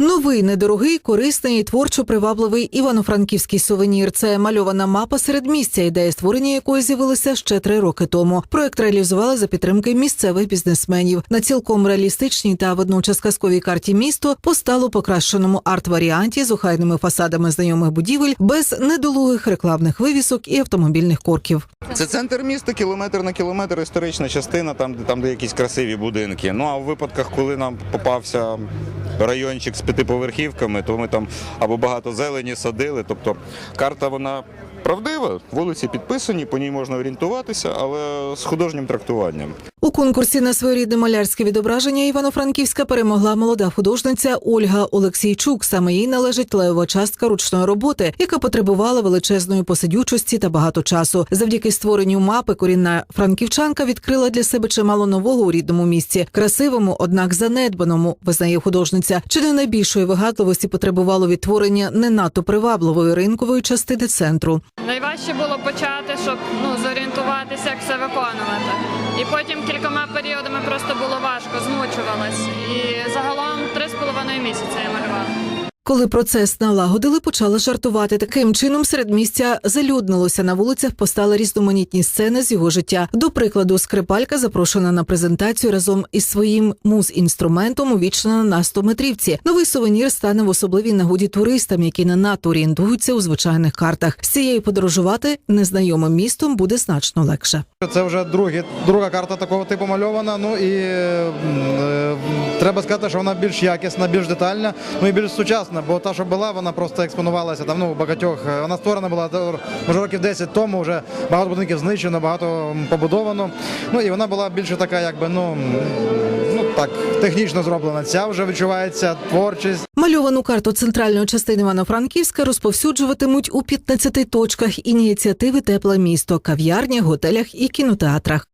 Новий, недорогий, корисний і творчо привабливий івано-франківський сувенір. Це мальована мапа середмістя, ідея створення якої з'явилася ще три роки тому. Проект реалізували за підтримки місцевих бізнесменів. На цілком реалістичній та водночас казковій карті місто постало покращеному арт-варіанті з охайними фасадами знайомих будівель, без недолугих рекламних вивісок і автомобільних корків. Це центр міста, кілометр на кілометр, історична частина, там, де там, де якісь красиві будинки. Ну а в випадках, коли нам попався райончик з п'ятиповерхівками, то ми там або багато зелені садили. Тобто карта вона правдива, вулиці підписані, по ній можна орієнтуватися, але з художнім трактуванням. У конкурсі на своєрідне малярське відображення Івано-Франківська перемогла молода художниця Ольга Олексійчук. Саме їй належить левова частка ручної роботи, яка потребувала величезної посидючості та багато часу. Завдяки створенню мапи корінна франківчанка відкрила для себе чимало нового у рідному місті, красивому, однак занедбаному, визнає художниця. Чи не найбільшої вигадливості потребувало відтворення не надто привабливої ринкової частини центру. Найважче було почати, щоб ну, зорієнтуватися, як все виконувати. І потім кількома періодами просто було важко, змучувалась. І загалом три з половиною місяці. Коли процес налагодили, почали жартувати. Таким чином середмістя залюднилося. На вулицях постали різноманітні сцени з його життя. До прикладу, скрипалька запрошена на презентацію разом із своїм муз-інструментом увічнена на 100-метрівці. Новий сувенір стане в особливій нагоді туристам, які не надто орієнтуються у звичайних картах. З цією подорожувати незнайомим містом буде значно легше. Це вже другі, друга карта такого типу мальована. Ну і е, треба сказати, що вона більш якісна, більш детальна, ну і більш сучасна. Бо та, що була, вона просто експонувалася. Ну, у багатьох е, вона створена була може років 10 тому. Вже багато будинків знищено, багато побудовано. Ну і вона була більше така, якби ну, ну так технічно зроблена. Ця вже відчувається творчість. Мальовану карту центральної частини Івано-Франківська розповсюджуватимуть у 15 точках ініціативи Тепле місто, кав'ярнях, готелях і кінотеатрах.